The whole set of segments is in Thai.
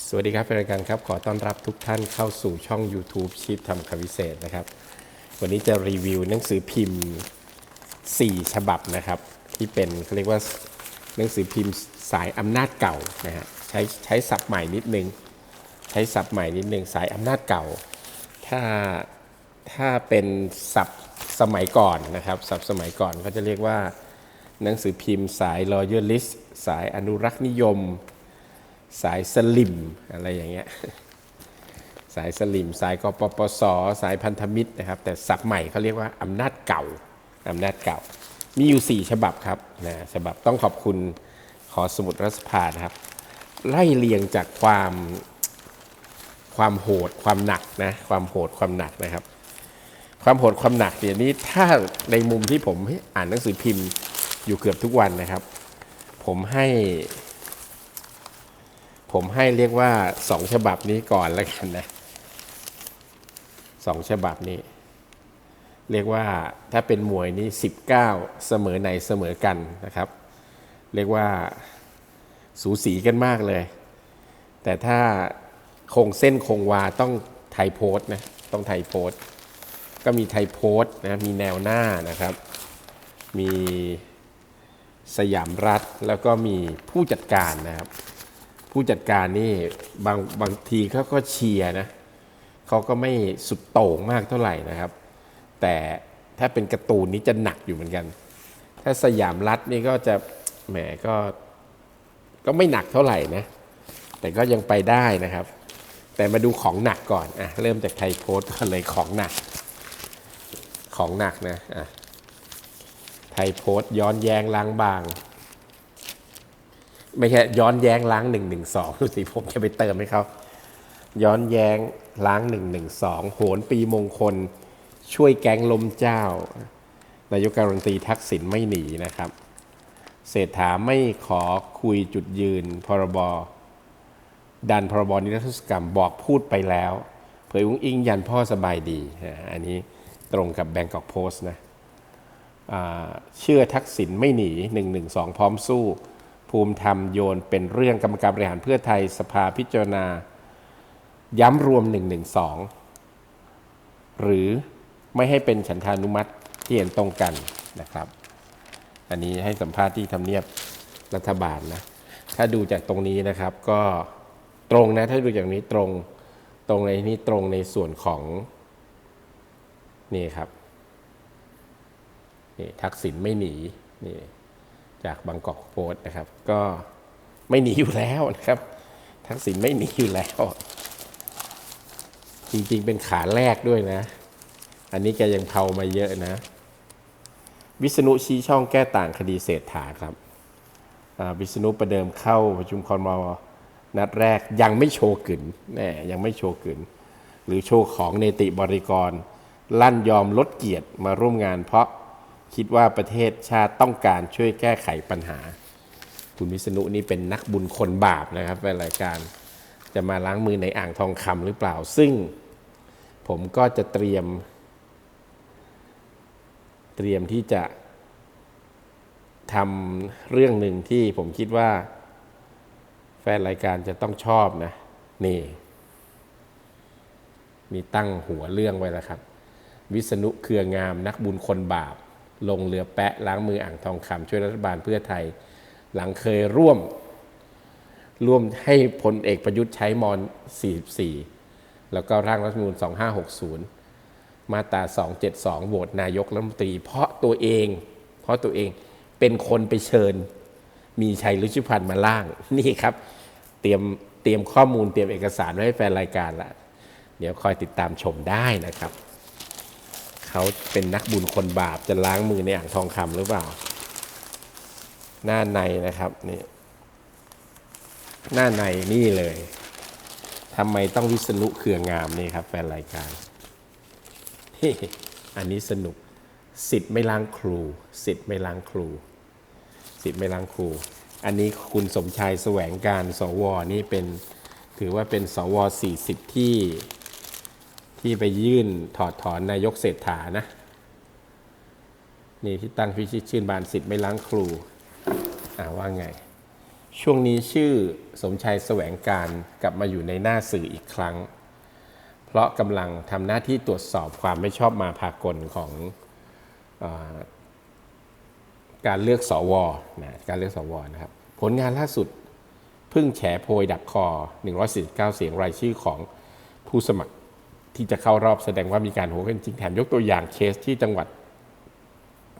สวัสดีครับเป็นรายการครับ ขอต้อนรับทุกท่านเข้าสู่ช่อง YouTube ชีพทำคำวิเศษนะครับ วันนี้จะรีวิวหนังสือพิมพ์ 4 ฉบับนะครับ ที่เป็นเขาเรียกว่าหนังสือพิมพ์สายอำนาจเก่านะฮะใช้ใช้ศัพท์ใหม่นิดนึง ใช้ศัพท์ใหม่นิดนึงสายอำนาจเก่า ถ้าถ้าเป็นศัพท์สมัยก่อนนะครับศัพท์สมัยก่อนเขาจะเรียกว่าหนังสือพิมพ์สาย loyalist สายอนุรักษ์นิยม สายสลิมอะไรอย่างเงี้ยสายสลิมสายกปปส สายพันธมิตรนะครับ แต่ศัพท์ใหม่เขาเรียกว่าอำนาจเก่าอำนาจเก่า มีอยู่ 4 ฉบับครับนะฉบับต้องขอบคุณขอสมุดรัฐสภานะครับ ไล่เรียงจากความความโหดความหนักนะความโหดความหนักนะครับ ความโหดความหนักเดี๋ยวนี้ถ้าในมุมที่ผมอ่านหนังสือพิมพ์อยู่เกือบทุกวันนะครับ ผมให้ ผมให้เรียกว่าสองฉบับนี้ก่อนแล้วกันนะสองฉบับนี้ เรียกว่าถ้าเป็นมวยนี่19 เสมอในเสมอกันนะครับ เรียกว่าสูสีกันมากเลย แต่ถ้าคงเส้นคงวาต้องไทยโพสนะต้องไทยโพสก็มีไทยโพสนะมีแนวหน้านะครับ มีสยามรัฐแล้วก็มีผู้จัดการนะครับ ผู้จัดการนี่บางบางทีเขาก็เชียร์นะเขาก็ไม่สุดโต่งมากเท่าไหร่นะครับ แต่ถ้าเป็นการ์ตูนนี้จะหนักอยู่เหมือนกัน ถ้าสยามรัฐนี่ก็จะแหมก็ก็ไม่หนักเท่าไหร่นะ แต่ก็ยังไปได้นะครับ แต่มาดูของหนักก่อนอะเริ่มจากไทยโพสต์ก่อนเลยของหนัก ของหนักนะอะไทยโพสต์ย้อนแยงล้างบาง ไม่ใช่ย้อนแย้งล้างหนึ่งหนึ่งสองดูสิผมจะไปเติมให้เขาย้อนแย้งล้างหนึ่งหนึ่งสองโหนปีมงคล ช่วยแก๊งลมเจ้านายกการันตีทักษิณไม่หนีนะครับ เศรษฐาไม่ขอคุยจุดยืน พรบดันพรบนิรโทษกรรมบอกพูดไปแล้ว เผยวุ้งอิงยันพ่อสบายดี อันนี้ตรงกับแบงกอกโพสต์นะเชื่อทักษิณไม่หนี 112 พร้อมสู้ ภูมิธรรมโยนเป็นเรื่องกรรมการบริหารเพื่อไทยสภาพิจารณา ย้ำรวม 112 หรือไม่ให้เป็นฉันทานุมัติที่เห็นตรงกันนะครับ อันนี้ให้สัมภาษณ์ที่ทำเนียบรัฐบาลนะ ถ้าดูจากตรงนี้นะครับก็ตรงนะ ถ้าดูจากนี้ตรงตรงในนี้ตรงในส่วนของนี่ครับนี่ทักษิณไม่หนีนี่ จากบางกอกโพสต์นะครับ ก็ไม่หนีอยู่แล้วนะครับ ทักษิณไม่หนีอยู่แล้ว จริงๆเป็นขาแรกด้วยนะ อันนี้แกยังเผามาเยอะนะ วิษณุชี้ช่องแก้ต่างคดีเศรษฐาครับวิษณุประเดิมเข้าประชุมคอนมอนัดแรกยังไม่โชว์กึนแน่ยังไม่โชว์กึนหรือโชว์ของเนติบริกร ลั่นยอมลดเกียรติมาร่วมงานเพราะ คิดว่าประเทศชาติต้องการช่วยแก้ไขปัญหา คุณวิษณุนี่เป็นนักบุญคนบาปนะครับเป็นรายการจะมาล้างมือในอ่างทองคำหรือเปล่า ซึ่งผมก็จะเตรียม เตรียมที่จะทำเรื่องหนึ่งที่ผมคิดว่า แฟนรายการจะต้องชอบนะ นี่ มีตั้งหัวเรื่องไว้แล้วครับ วิษณุเครืองามนักบุญคนบาป ลงเรือแปะล้างมืออ่างทองคำช่วยรัฐบาลเพื่อไทย หลังเคยร่วม ร่วมให้พลเอกประยุทธ์ใช้มอน 44 แล้วก็ร่างรัฐธรรมนูญ2560 มาตรา 272 โหวตนายกรัฐมนตรี เพราะตัวเอง เพราะตัวเองเป็นคนไปเชิญ มีชัยรุชุพันธ์มาล่าง นี่ครับ เตรียมเตรียมข้อมูลเตรียมเอกสารไว้ให้แฟนรายการละเดี๋ยวคอยติดตามชมได้นะครับ เขาเป็นนักบุญคนบาปจะล้างมือในอ่างทองคำหรือเปล่า หน้าในนะครับนี่หน้าในนี่เลยทำไมต้องวิษณุเครืองามนี่ครับ แฟนรายการอันนี้สนุกสิทธิ์ไม่ล้างครูสิทธิ์ไม่ล้างครู สิทธิ์ไม่ล้างครู อันนี้คุณสมชายแสวงการสวนี่เป็นถือว่าเป็นสว40ที่ ที่ไปยื่นถอดถอนนายกเศรษฐานะนี่ที่ตั้งพิชิตชื่นบานสิทธิ์ไม่ล้างครูอ่าว่าไง ช่วงนี้ชื่อสมชายแสวงการกลับมาอยู่ในหน้าสื่ออีกครั้ง เพราะกำลังทำหน้าที่ตรวจสอบความไม่ชอบมาพากลของอการเลือกสวนะการเลือกสวนะครับ ผลงานล่าสุดเพิ่งแฉโพยดักคอ 149 เสียงรายชื่อของผู้สมัคร ที่จะเข้ารอบแสดงว่ามีการโหกันจริงแถมยกตัวอย่างเคสที่จังหวัด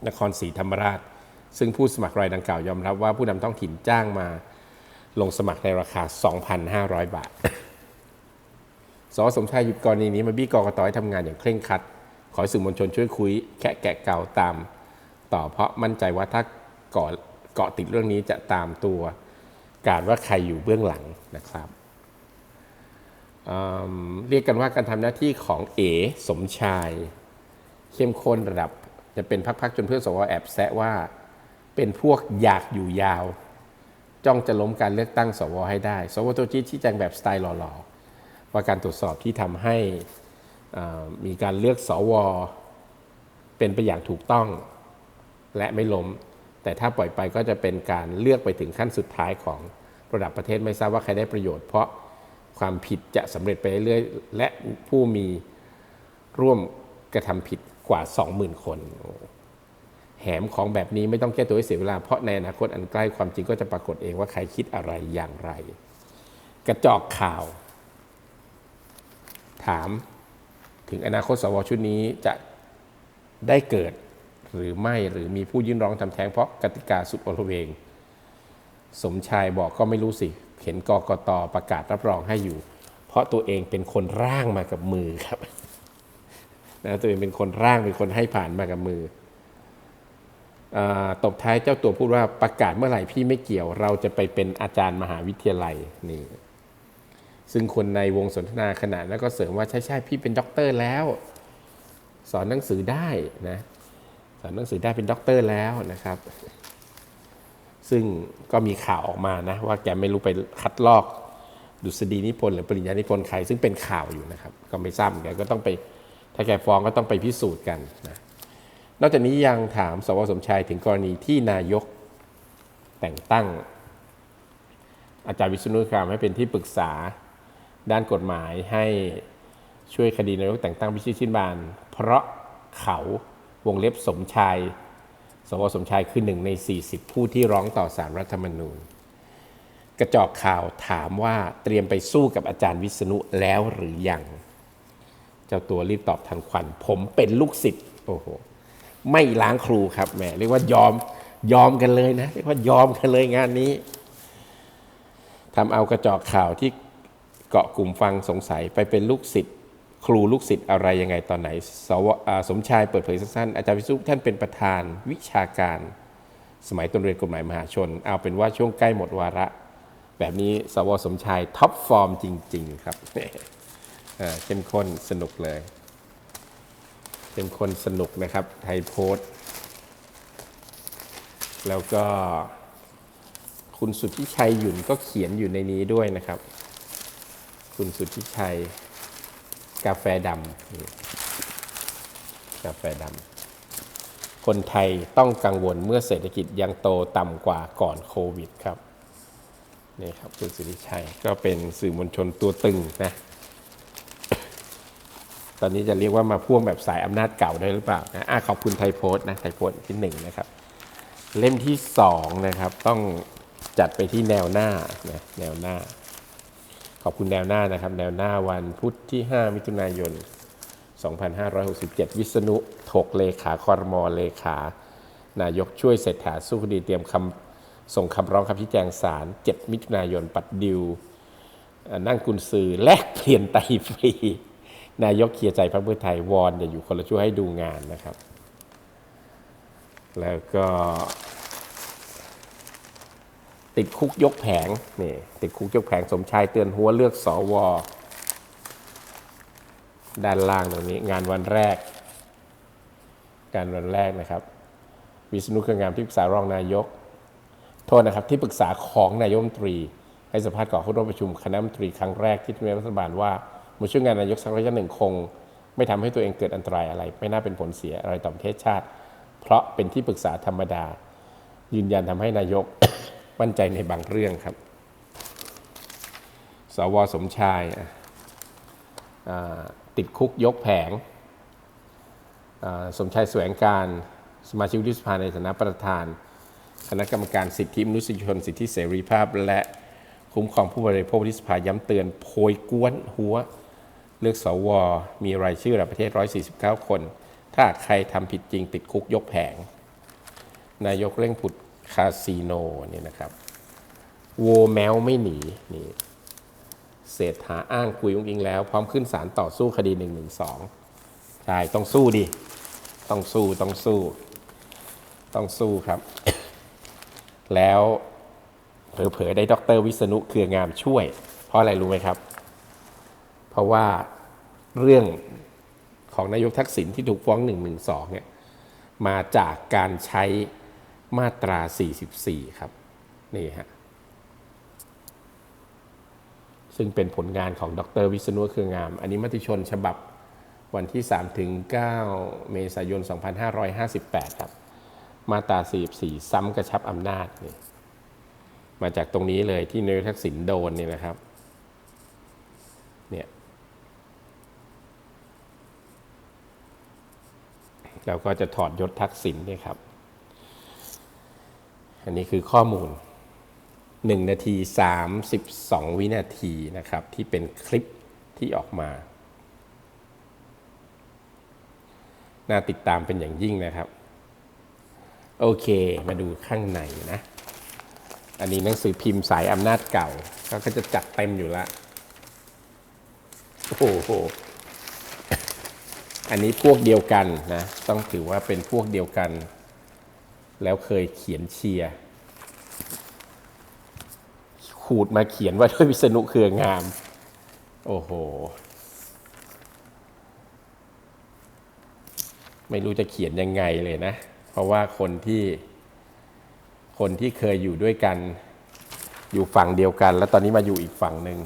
นครศรีธรรมราช ซึ่งผู้สมัครรายดังกล่าวยอมรับว่าผู้นำท้องถิ่นจ้างมาลงสมัครในราคา 2,500 บาท สสมชายหยุดกรณีนี้มาบี้กกตให้ทำงานอย่างเคร่งครัด ขอสื่อมวลชนช่วยคุย แคะแกะเก่าตาม ต่อเพราะมั่นใจว่าถ้าเกาะเกาะติดเรื่องนี้จะตามตัว การว่าใครอยู่เบื้องหลังนะครับ เรียกกันว่าการทำหน้าที่ของเอสมชาย เข้มข้นระดับจะเป็นพักๆจนเพื่อนสวแอบแซะว่าเป็นพวกอยากอยู่ยาว จ้องจะล้มการเลือกตั้งสวให้ได้ สวตัวจี๊ดชี้แจงแบบสไตล์หล่อๆ ว่าการตรวจสอบที่ทำให้มีการเลือกสว เป็นไปอย่างถูกต้องและไม่ล้ม แต่ถ้าปล่อยไปก็จะเป็นการเลือกไปถึงขั้นสุดท้ายของระดับประเทศไม่ทราบว่าใครได้ประโยชน์เพราะ ความผิดจะสำเร็จไปเรื่อยๆและผู้มีร่วมกระทำผิดกว่า 20,000 คน แหมของแบบนี้ไม่ต้องแก้ตัวให้เสียเวลา เพราะในอนาคตอันใกล้ความจริงก็จะปรากฏเองว่าใครคิดอะไรอย่างไร กระจอกข่าว ถามถึงอนาคตสวชุดนี้จะได้เกิดหรือไม่หรือมีผู้ยื่นร้องทำแท้งเพราะกติกาสุดโอลเวง สมชายบอกก็ไม่รู้สิ เห็นกกตประกาศรับรองให้อยู่ เพราะตัวเองเป็นคนร่างมากับมือครับนะตัวเองเป็นคนร่างเป็นคนให้ผ่านมากับมืออตบท้ายเจ้าตัวพูดว่าประกาศเมื่อไหร่พี่ไม่เกี่ยว เราจะไปเป็นอาจารย์มหาวิทยาลัยนี่ซึ่งคนในวงสนทนาขณะนั้นก็เสริมว่าใช่ใช่ๆพี่เป็นด็อกเตอร์แล้ว สอนหนังสือได้นะสอนหนังสือได้เป็นด็อกเตอร์แล้วนะครับ ซึ่งก็มีข่าวออกมานะว่าแกไม่รู้ไปคัดลอกดุษฎีนิพนธ์หรือปริญญานิพนธ์ใครซึ่งเป็นข่าวอยู่นะครับ ก็ไม่ทราบเหมือนกันก็ต้องไปถ้าแกฟ้องก็ต้องไปพิสูจน์กันนะนอกจากนี้ยังถามสวสมชายถึงกรณีที่นายกแต่งตั้ง อาจารย์วิษณุคามให้เป็นที่ปรึกษาด้านกฎหมายให้ช่วยคดีนายกแต่งตั้งพิชิตชินบาน เพราะเขาวงเล็บสมชาย สวสมชายคือหนึ่งใน 40 ผู้ที่ร้องต่อสารรัฐธรรมนูญ กระจอกข่าวถามว่าเตรียมไปสู้กับอาจารย์วิษณุแล้วหรือยัง เจ้าตัวรีบตอบทันควัน ผมเป็นลูกศิษย์โอ้โหไม่ล้างครูครับแหมเรียกว่ายอมยอมกันเลยนะเรียกว่ายอมกันเลยงานนี้ทำเอากระจอกข่าวที่เกาะกลุ่มฟังสงสัยไปเป็นลูกศิษย์ ครูลูกศิษย์อะไรยังไงตอนไหนสวสมชายเปิดเผยสั้นๆอาจารย์วิสุท่านเป็นประธานวิชาการ สมัยตอนเรียนกฎหมายมหาชน เอาเป็นว่าช่วงใกล้หมดวาระ แบบนี้สวสมชายท็อปฟอร์มจริง ๆ ครับเข้มข้นสนุกเลยเป็นคนสนุกนะครับไทยโพสต์แล้วก็คุณสุทธิชัยหยุ่นก็เขียนอยู่ในนี้ด้วยนะครับ คุณสุทธิชัย กาแฟดำกาแฟดำคนไทยต้องกังวลเมื่อเศรษฐกิจยังโตต่ำกว่าก่อนโควิดครับนี่ครับคุณสุทธิชัยก็เป็นสื่อมวลชนตัวตึงนะตอนนี้จะเรียกว่ามาพ่วงแบบสายอำนาจเก่าได้หรือเปล่านะอะขอบคุณไทยโพสต์นะไทยโพสต์ที่หนึ่งนะครับ เล่มที่สองนะครับต้องจัดไปที่แนวหน้านะแนวหน้า ขอบคุณแนวหน้านะครับ แนวหน้าวันพุธที่ 5 มิถุนายน 2567 วิษณุถกเลขาคอรมอเลขา นายกช่วยเศรษฐาสู้คดีเตรียมคำส่งคำร้องคำชี้แจงศาล7 มิถุนายน ปัดดิว นั่งกุญซือแลกเปลี่ยนไตฟรี นายกเคลียร์ใจพรรคเพื่อไทยวอนอย่าอยู่คนละช่วยให้ดูงานนะครับ แล้วก็ ติดคุกยกแผงนี่ติดคุกยกแผงสมชายเตือนหัวเลือกสอวอด้านล่างตรงนี้งานวันแรก การวันแรกนะครับ วิษณุเครืองามที่ปรึกษารองนายก โทษนะครับที่ปรึกษาของนายมตรี ให้สัมภาษณ์ก่อนเข้าร่วมประชุมคณะมนตรีครั้งแรกที่ทำเนียบรัฐบาลว่ามาช่วยงานนายกสักระยะหนึ่งคง ไม่ทำให้ตัวเองเกิดอันตรายอะไร ไม่น่าเป็นผลเสียอะไรต่อประเทศชาติ เพราะเป็นที่ปรึกษาธรรมดา ยืนยันทำให้นายก มั่นใจในบางเรื่องครับ สวสมชายติดคุกยกแผง สมชายแสวงการสมาชิกวุฒิสภาในฐานะประธาน คณะกรรมการสิทธิมนุษยชนสิทธิเสรีภาพ และคุ้มครองผู้บริโภควุฒิสภาย้ำเตือนโพยกวนหัว เลือกสว มีรายชื่อระประเทศ 149 คน ถ้าใครทำผิดจริงติดคุกยกแผง นายกเร่งผุด คาสิโนเนี่ยนะครับโวแมวไม่หนีนี่เศรษฐาอ้างคุยอุ้งอิงแล้ว พร้อมขึ้นศาลต่อสู้คดี112ใช่ต้องสู้ดิ ต้องสู้ต้องสู้ ต้องสู้ครับ แล้วเผลอๆได้ดรวิษณุเครืองามช่วย เพราะอะไรรู้ไหมครับ เพราะว่าเรื่องของนายกทักษิณที่ถูกฟ้อง112เนี่ยมาจากการใช้ มาตรา 44 ครับ นี่ฮะ ซึ่งเป็นผลงานของดรวิษณุเครืองาม อันนี้มติชนฉบับวันที่ 3 ถึง 9 เมษายน 2558 ครับ มาตรา 44 ซ้ำกระชับอำนาจนี่มาจากตรงนี้เลยที่นายทักษิณโดนเนี่ยนะครับ เนี่ยเราก็จะถอดยศทักษิณเนี่ยครับ อันนี้คือข้อมูล 1 นาที 32 วินาทีนะครับ ที่เป็นคลิปที่ออกมา น่าติดตามเป็นอย่างยิ่งนะครับ โอเคมาดูข้างในนะ อันนี้หนังสือพิมพ์สายอำนาจเก่าเขาก็จะจัดเต็มอยู่ล้วโอ้โหอันนี้พวกเดียวกันนะ ต้องถือว่าเป็นพวกเดียวกัน แล้วเคยเขียนเชียร์ขูดมาเขียนว่าด้วยวิษณุเครืองาม โอ้โห ไม่รู้จะเขียนยังไงเลยนะ เพราะว่าคนที่คนที่เคยอยู่ด้วยกัน อยู่ฝั่งเดียวกัน แล้วตอนนี้มาอยู่อีกฝั่งหนึ่ง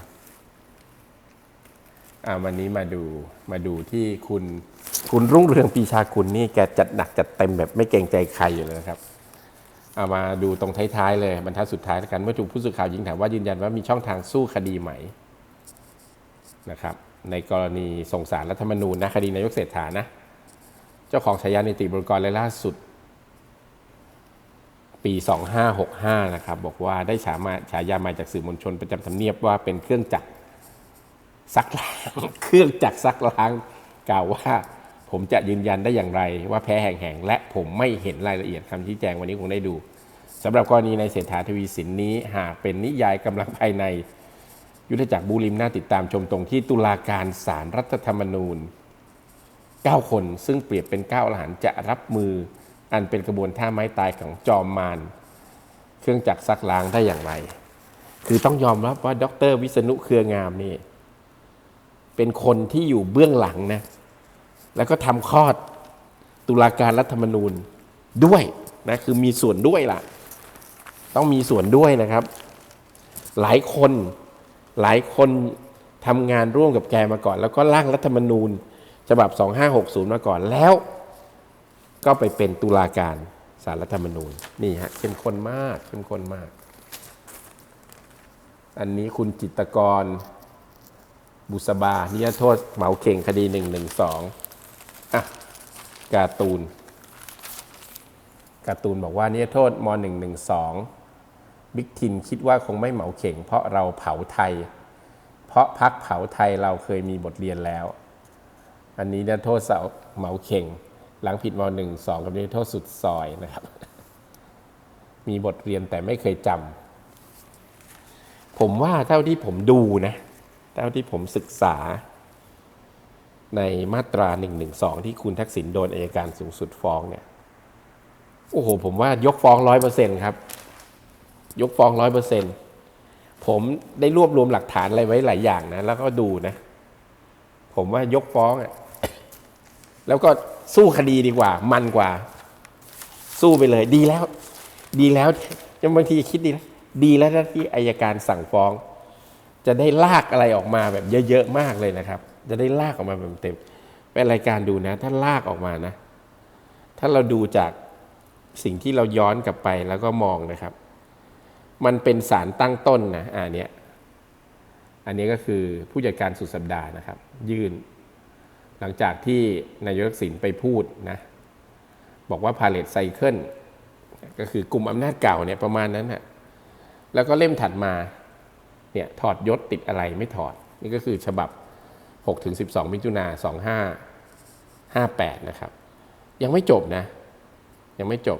วันนี้มาดูมาดูที่คุณคุณรุ่งเรืองปีชาคุณนี่แกจัดหนักจัดเต็มแบบไม่เกรงใจใครอยู่เลยนะครับเอามาดูตรงท้ายๆเลยบรรทัดสุดท้ายแล้วกันเมื่อถูกผู้สื่อข่าวยิงถามว่ายืนยันว่ามีช่องทางสู้คดีไหมนะครับในกรณีส่งสารรัฐธรรมนูญนะคดีนายกเศรษฐานะ เจ้าของฉายานิติบริกรและล่าสุด ปี 2565 นะครับ บอกว่าได้ฉามาฉายามาจากสื่อมวลชนประจำทำเนียบว่าเป็นเครื่องจักร ซักล้าง เครื่องจักรซักล้างกล่าวว่า ผมจะยืนยันได้อย่างไร ว่าแพ้แห่งๆ และผมไม่เห็นรายละเอียดคำชี้แจงวันนี้คงได้ดูสำหรับกรณีในเศรษฐาทวีสินนี้หากเป็นนิยายกำลังภายใน ยุทธจักรบูริมน่าติดตามชมตรงที่ตุลาการศารรัฐธรรมนูญ 9 คนซึ่งเปรียบเป็น9อรหันจะรับมืออันเป็นกระบวนท่าไม้ตายของจอมมารเครื่องจักรซักล้างได้อย่างไร คือต้องยอมรับว่าดรวิษณุเครืองามนี่ เป็นคนที่อยู่เบื้องหลังนะ แล้วก็ทำคลอดตุลาการรัฐธรรมนูญด้วยนะคือมีส่วนด้วยล่ะ ต้องมีส่วนด้วยนะครับ หลายคนหลายคนทำงานร่วมกับแกมาก่อน แล้วก็ร่างรัฐธรรมนูญฉบับ 2560 มาก่อนแล้ว ก็ไปเป็นตุลาการสารรัฐธรรมนูญนี่ฮะเข้มข้นมากเข้มข้นมาก อันนี้คุณจิตกร บุษบานิยโทษเหมาเข่งคดี112อะการ์ตูนการ์ตูนบอกว่านิยโทษม112บิ๊กทินคิดว่าคงไม่เหมาเข่ง เพราะเราเผาไทย เพราะพักเผาไทยเราเคยมีบทเรียนแล้ว อันนี้นิยโทษเสาเหมาเข่ง หลังผิดม112กับนิยโทษสุดซอยนะครับ มีบทเรียนแต่ไม่เคยจำผมว่าเท่าที่ผมดูนะ เท่าที่ผมศึกษา ในมาตรา112ที่คุณทักษิณโดนอัยการสูงสุดฟ้องเนี่ยโอ้โห ผมว่ายกฟ้องร้อยเปอร์เซ็นครับ ยกฟ้องร้อยเปอร์เซ็นผมได้รวบรวมหลักฐานอะไรไว้หลายอย่างนะ แล้วก็ดูนะ ผมว่ายกฟ้องอะ่ะแล้วก็สู้คดีดีกว่า มันกว่า สู้ไปเลย ดีแล้ว ดีแล้วยังบางทีคิดดีนะดีแล้วที่อายการสั่งฟ้อง จะได้ลากอะไรออกมาแบบเยอะๆมากเลยนะครับ จะได้ลากออกมาแบบเต็มเป็นรายการดูนะ ถ้าลากออกมานะ ถ้าเราดูจากสิ่งที่เราย้อนกลับไปแล้วก็มองนะครับ มันเป็นสารตั้งต้นนะอ่าเนี้ยอันนี้ก็คือผู้จัดการสุดสัปดาห์นะครับ ยื่น หลังจากที่นายกทักษิณไปพูดนะบอกว่าพาเลตไซเคิลก็คือกลุ่มอำนาจเก่าเนี่ยประมาณนั้นฮะแล้วก็เล่มถัดมา เนี่ยถอดยศติดอะไรไม่ถอด นี่ก็คือฉบับ6ถึง12 มิถุนา25 58 นะครับ ยังไม่จบนะ ยังไม่จบ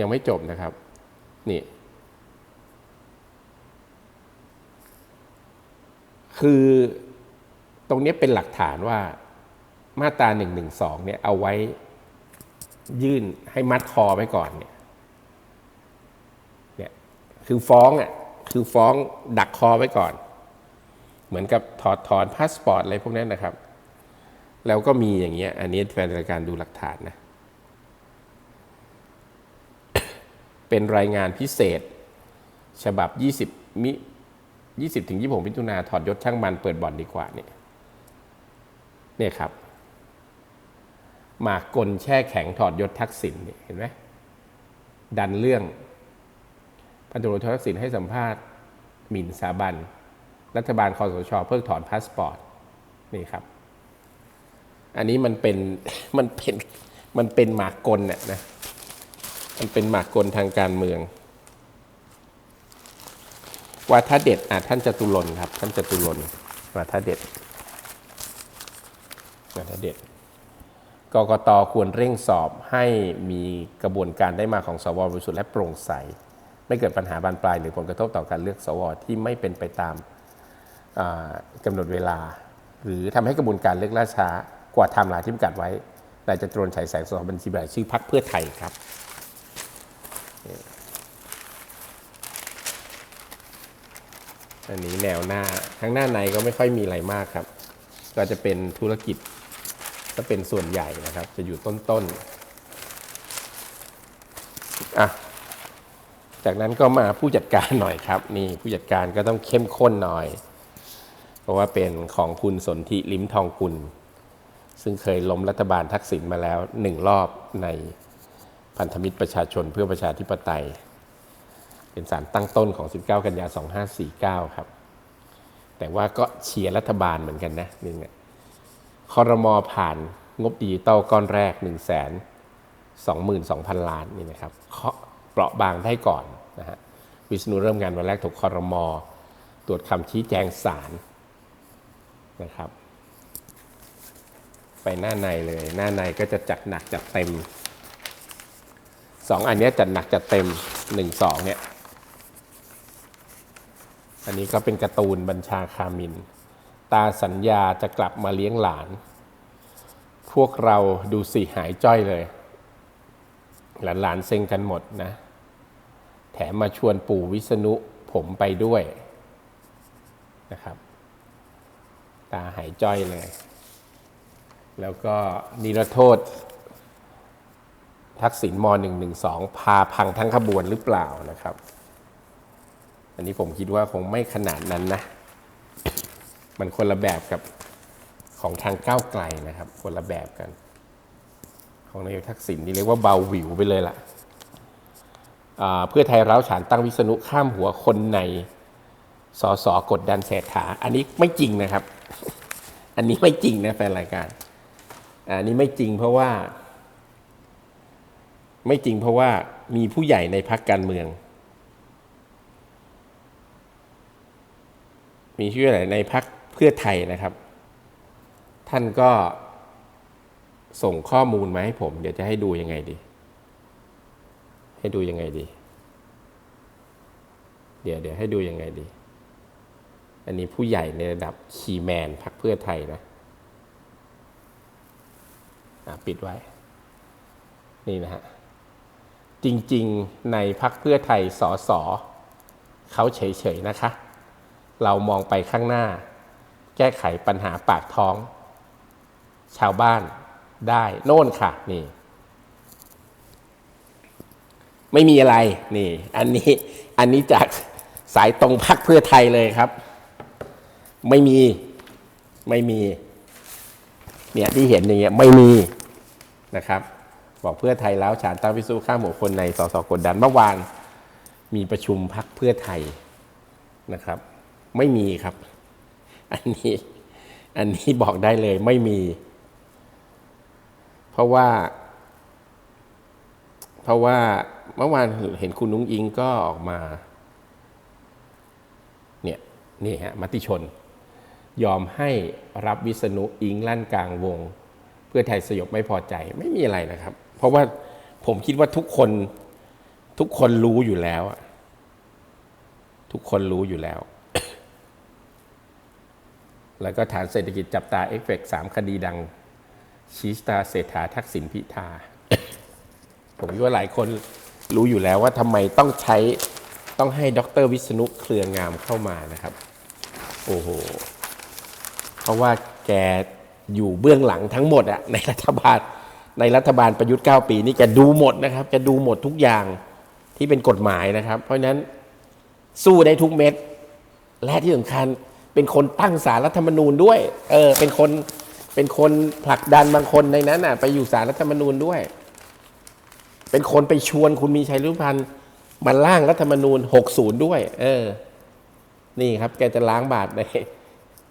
ยังไม่จบนะครับ นี่ คือตรงนี้เป็นหลักฐานว่ามาตรา1นึเนี่ยเอาไว้ยื่นให้มัดคอไว้ก่อนเนี่ย คือฟ้องอะคือฟ้องดักคอไว้ก่อน เหมือนกับถอดถอนพาสปอร์ตอะไรพวกนั้นนะครับ แล้วก็มีอย่างเงี้ย อันนี้แฟนรายการดูหลักฐานนะ เป็นรายงานพิเศษ ฉบับ 20 มิ20ถึง26มิถุนาถอดยศช่างมันเปิดบ่อนดีกว่าเนี่ยเนี่ยครับหมากกลแช่แข็งถอดยศทักษิณเนี่ยเห็นไหมดันเรื่อง พันตำรวจโททักษิณให้สัมภาษณ์หมิ่นสาบัน รัฐบาลคอสช เพิกถอนพาสปอร์ตนี่ครับ อันนี้มันเป็นมันเป็นมันเป็นหมากกลน่ะนะมันเป็นหมากกลทางการเมืองวาทะเด็ดอะท่านจตุรนครับ ท่านจตุรนต์วาทะเด็ดวาทะเด็ดกกตควรเร่งสอบให้มีกระบวนการได้มาของสวบริสุทธิ์และโปร่งใส ไม่เกิดปัญหาบานปลาย หรือผลกระทบต่อการเลือกสวที่ไม่เป็นไปตามอ่ากำหนดเวลา หรือทำให้กระบวนการเลือกล่าช้ากว่าไทม์ไลน์ที่กำกัดไว้นายจตุรนฉายแสงสสบัญชีรายชื่อพรรคเพื่อไทยครับอันนี้แนวหน้าข้างหน้าในก็ไม่ค่อยมีอะไรมากครับ ก็จะเป็นธุรกิจก็เป็นส่วนใหญ่นะครับ จะอยู่ต้นๆอะ จากนั้นก็มาผู้จัดการหน่อยครับ นี่ผู้จัดการก็ต้องเข้มข้นหน่อย เพราะว่าเป็นของคุณสนธิลิ้มทองกุล ซึ่งเคยล้มรัฐบาลทักษิณมาแล้วหนึ่งรอบในพันธมิตรประชาชนเพื่อประชาธิปไตย เป็นสารตั้งต้นของ 19 กันยา 2549 ครับ แต่ว่าก็เชียร์รัฐบาลเหมือนกันนะนี่เนี่ยคอรมอผ่านงบดิจิตอลก้อนแรก 1 2 2 0 0 0 ล้านนี่นะครับ เปราะบางได้ก่อนนะฮะวิษณุเริ่มงานวันแรกถูกคอรมอตรวจคำชี้แจงสารนะครับ ไปหน้าในเลย หน้าในก็จะจัดหนักจัดเต็มสองอันนี้จัดหนักจัดเต็มหนึ่งสองเนี่ยอันนี้ก็เป็นการ์ตูนบัญชาคามิน ตาสัญญาจะกลับมาเลี้ยงหลาน พวกเราดูสิหายจ้อยเลย หลานหลานๆเซ็งกันหมดนะ แถมมาชวนปู่วิษณุผมไปด้วยนะครับ ตาหายจ้อยเลย แล้วก็นิรโทษ ทักษิณม .112 พาพังทั้งขบวนหรือเปล่านะครับ อันนี้ผมคิดว่าคงไม่ขนาดนั้นนะ มันคนละแบบกับของทางก้าวไกลนะครับ คนละแบบกัน ของนายกทักษิณนี่เรียกว่าเบาหวิวไปเลยล่ะอ่า เพื่อไทยร้าวฉานตั้งวิษณุข้ามหัวคนในสสกดดันเศรษฐา อันนี้ไม่จริงนะครับ อันนี้ไม่จริงนะแฟนรายการ อันนี้ไม่จริงเพราะว่า ไม่จริงเพราะว่ามีผู้ใหญ่ในพักการเมือง มีชื่ออะไรในพักเพื่อไทยนะครับ ท่านก็ส่งข้อมูลมาให้ผม เดี๋ยวจะให้ดูยังไงดี ให้ดูยังไงดี เดี๋ยวเดี๋ยวให้ดูยังไงดี อันนี้ผู้ใหญ่ในระดับคีแมนพักเพื่อไทยนะอะปิดไว้ นี่นะฮะ จริงๆในพักเพื่อไทยสอสอเขาเฉยๆนะคะ เรามองไปข้างหน้า แก้ไขปัญหาปากท้อง ชาวบ้านได้ โน่นค่ะ นี่ ไม่มีอะไรนี่ อันนี้อันนี้จากสายตรงพักเพื่อไทยเลยครับ ไม่มีไม่มี เนี่ยที่เห็นอย่างเงี้ยไม่มีนะครับ บอกเพื่อไทยแล้วฉานตั้งพิสูจข้ามหัวคนในสสกดดันเมื่อวานมีประชุมพักเพื่อไทยนะครับ ไม่มีครับ อันนี้ อันนี้บอกได้เลยไม่มี เพราะว่า เพราะว่าเมื่อวานเห็นคุณนุ้งอิงก็ออกมา เนี่ยนี่ฮะมติชน ยอมให้รับวิษณุอิงลั่นกลางวง เพื่อไทยสยบไม่พอใจไม่มีอะไรนะครับ เพราะว่าผมคิดว่าทุกคนทุกคนรู้อยู่แล้ว ทุกคนรู้อยู่แล้ว แล้วก็ฐานเศรษฐกิจจับตาเอฟเฟกสามคดีดังชีสตาเศรษฐาทักษิณพิธา ผมคิดว่าหลายคนรู้อยู่แล้วว่าทำไมต้องใช้ต้องให้ดรวิษณุเครืองามเข้ามานะครับ โอ้โห เพราะว่าแกอยู่เบื้องหลังทั้งหมดอะในรัฐบาลในรัฐบาลประยุทธ์ 9 ปีนี่แกดูหมดนะครับแกดูหมดทุกอย่างที่เป็นกฎหมายนะครับ เพราะฉะนั้นสู้ได้ทุกเม็ด และที่สำคัญเป็นคนตั้งสารรัฐธรรมนูญด้วย เออ เป็นคนเป็นคนผลักดันบางคนในนั้นน่ะ ไปอยู่สารรัฐธรรมนูญด้วย เป็นคนไปชวนคุณมีชัยรุพันธ์มาร่างรัฐธรรมนูญ 60 ด้วย เออ นี่ครับ แกจะล้างบาปใน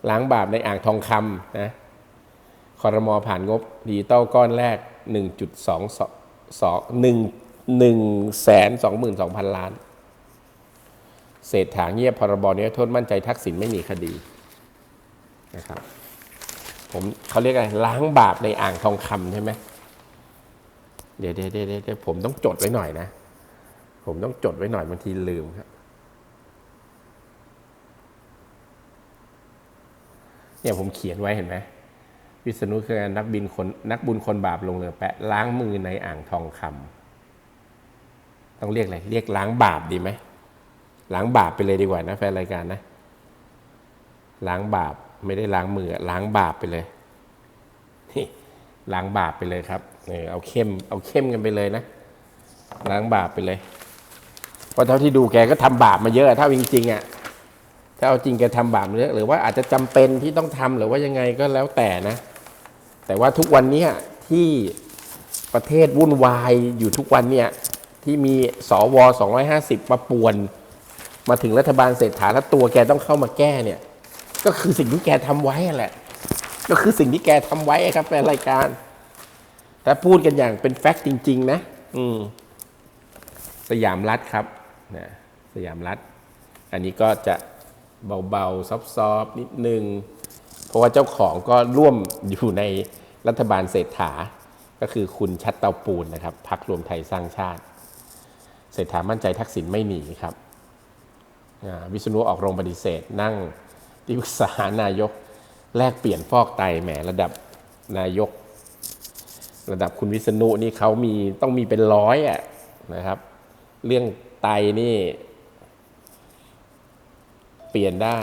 ล้างบาปในอ่างทองคำนะคอรมอผ่านงบดิจิตอลก้อนแรก 1.2 1 1แสน22,000 ล้าน เศรษฐาเงียบพรบนี้โทษมั่นใจทักษิณไม่มีคดีนะครับ ผมเขาเรียกอะไรล้างบาปในอ่างทองคำใช่ไหม เดี๋ยวเดี๋ยวเดี๋ยวผมต้องจดไว้หน่อยนะ ผมต้องจดไว้หน่อยบางทีลืมครับเนี่ยผมเขียนไว้เห็นไหมวิษณุคือนักบินคนนักบุญคนบาปลงเรือแปะล้างมือในอ่างทองคำต้องเรียกอะไรเรียกล้างบาปดีไหมล้างบาปไปเลยดีกว่านะแฟนรายการนะ ล้างบาปไม่ได้ล้างมือล้างบาปไปเลย ล้างบาปไปเลยครับเออเอาเข้มเอาเข้มกันไปเลยนะ ล้างบาปไปเลยเพราะเท่าที่ดูแกก็ทำบาปมาเยอะถ้าจริงๆอะถ้าเอาจริงแกทำบาปเยอะหรือว่าอาจจะจำเป็นที่ต้องทำหรือว่ายังไงก็แล้วแต่นะ แต่ว่าทุกวันนี้ที่ประเทศวุ่นวายอยู่ทุกวันเนี่ยที่มีสว250มาป่วน มาถึงรัฐบาลเศรษฐาแล้วตัวแกต้องเข้ามาแก้เนี่ย ก็คือสิ่งที่แกทำไว้แหละ ก็คือสิ่งที่แกทำไว้ครับแฟนรายการ แต่พูดกันอย่างเป็นแฟกต์จริง ๆ นะ อืม สยามรัฐครับนะสยามรัฐ อันนี้ก็จะเบาๆ ซอฟๆนิดนึง เพราะว่าเจ้าของก็ร่วมอยู่ในรัฐบาลเศรษฐา ก็คือคุณชัดเตาปูนนะครับพักรวมไทยสร้างชาติ เศรษฐามั่นใจทักษิณไม่หนีครับอ่าวิษณุออกโรงปฏิเสธนั่งที่ปรึกษานายก แลกเปลี่ยนฟอกไตแหมระดับนายก ระดับคุณวิษณุนี่เขามีต้องมีเป็นร้อยอะนะครับ เรื่องไตนี่ เปลี่ยนได้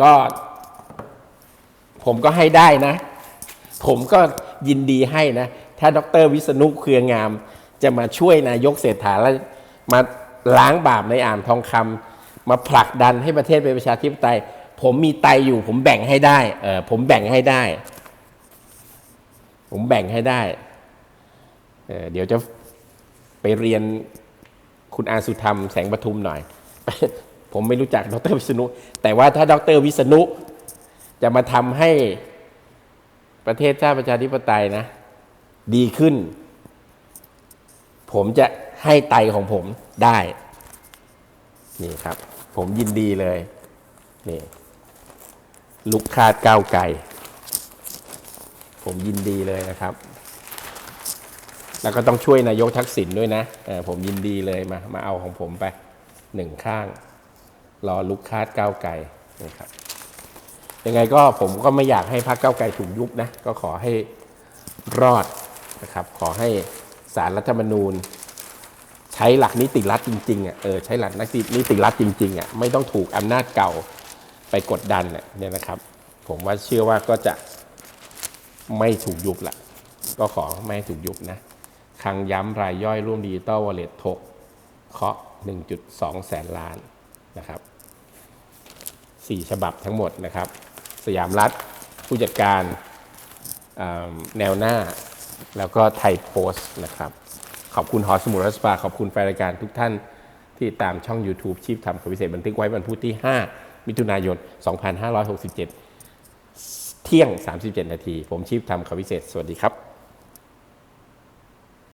ก็ผมก็ให้ได้นะ ผมก็ยินดีให้นะ ถ้าดรวิษณุเครืองาม จะมาช่วยนายกเศรษฐาแล้วมาล้างบาปในอ่างทองคำ มาผลักดันให้ประเทศเป็นประชาธิปไตย ผมมีไตอยู่ ผมแบ่งให้ได้เออผมแบ่งให้ได้ ผมแบ่งให้ได้เออเดี๋ยวจะไปเรียนคุณอาสุธรรมแสงปทุมหน่อย ผมไม่รู้จักดรวิษณุ แต่ว่าถ้าดรวิษณุ จะมาทำให้ประเทศชาติประชาธิปไตยนะ ดีขึ้น ผมจะให้ไตของผมได้ นี่ครับ ผมยินดีเลยนี่ลุกคาดก้าวไกลผมยินดีเลยนะครับ แล้วก็ต้องช่วยนายกทักษิณด้วยนะผมยินดีเลยมา มาเอาของผมไปหนึ่งข้าง รอลุกคาดก้าวไกลนะครับยังไงก็ผมก็ไม่อยากให้พรรคก้าวไกลถูกยุบนะ ก็ขอให้รอดนะครับ ขอให้สารรัฐธรรมนูญ ใช้หลักนิติรัฐจริงๆอะเออใช้หลักนิติรัฐจริงๆอะไม่ต้องถูกอำนาจเก่าไปกดดันเนี่ยนะครับ ผมว่าเชื่อว่าก็จะไม่ถูกยุบละก็ขอไม่ถูกยุบนะคลังย้ำรายย่อยร่วมดิจิตอลวอลเล็ตถกเคาะ 1.2 แสนล้านนะครับ4ฉบับทั้งหมดนะครับ สยามรัฐผู้จัดการแนวหน้าแล้วก็ไทยโพสต์นะครับ ขอบคุณหอสมุดรัสปา ขอบคุณแฟนรายการทุกท่านที่ตามช่อง YouTube ชีพทำข่าวพิเศษบันทึกไว้วันพุธที่ 5 มิถุนายน 2567 เที่ยง 37 นาที ผมชีพทำข่าวพิเศษ สวัสดีครับ